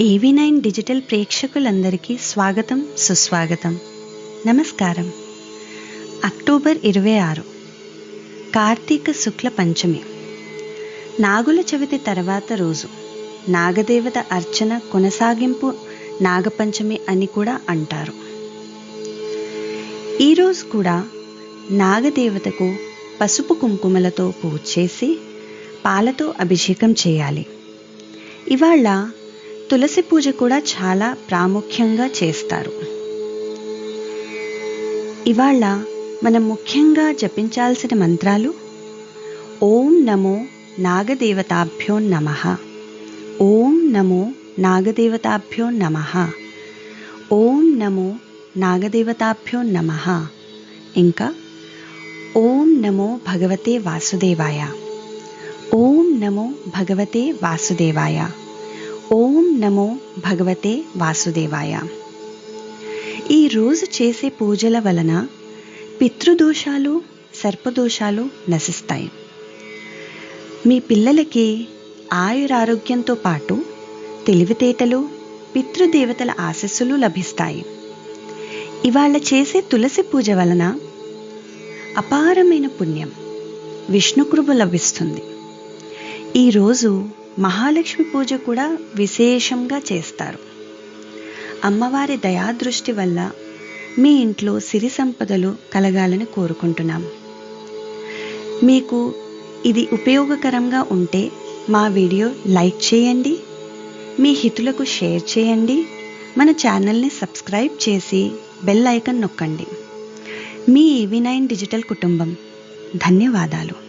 ఏవీ nine digital ప్రేక్షకులందరికీ స్వాగతం సుస్వాగతం. నమస్కారం. అక్టోబర్ ఇరవై ఆరు. కార్తీక శుక్ల పంచమి. నాగుల చవితి తర్వాత రోజు నాగదేవత అర్చన కొనసాగింపు నాగపంచమి అని కూడా అంటారు. ఈరోజు కూడా నాగదేవతకు పసుపు కుంకుమలతో పూజ చేసి పాలతో అభిషేకం చేయాలి. ఇవాళ తులసి పూజ కూడా చాలా ప్రాముఖ్యంగా చేస్తారు. ఇవాళ మనం ముఖ్యంగా జపించాల్సిన మంత్రాలు ఓం నమో నాగదేవతాభ్యో నమ ఓం నమో నాగదేవతాభ్యో నమ ఓం నమో నాగదేవతాభ్యో నమ ఇంకా ఓం నమో భగవతే వాసుదేవాయ ఓం నమో భగవతే వాసుదేవాయ. ఓం నమో భగవతే వాసుదేవాయ. ఈ రోజు చేసే పూజల వలన పితృదోషాలు సర్పదోషాలు నశిస్తాయి. మీ పిల్లలకి ఆయురారోగ్యంతో పాటు తెలివితేటలు పితృదేవతల ఆశస్సులు లభిస్తాయి. ఇవాళ చేసే తులసి పూజ వలన అపారమైన పుణ్యం విష్ణుకృప లభిస్తుంది. ఈరోజు మహాలక్ష్మి పూజ కూడా విశేషంగా చేస్తారు. అమ్మవారి దయాదృష్టి వల్ల మీ ఇంట్లో సిరి సంపదలు కలగాలని కోరుకుంటున్నాం. మీకు ఇది ఉపయోగకరంగా ఉంటే మా వీడియో లైక్ చేయండి మీ హితులకు షేర్ చేయండి మన ఛానల్ని సబ్స్క్రైబ్ చేసి బెల్ ఐకన్ నొక్కండి. మీ ఈవీ నైన్ డిజిటల్ కుటుంబం. ధన్యవాదాలు.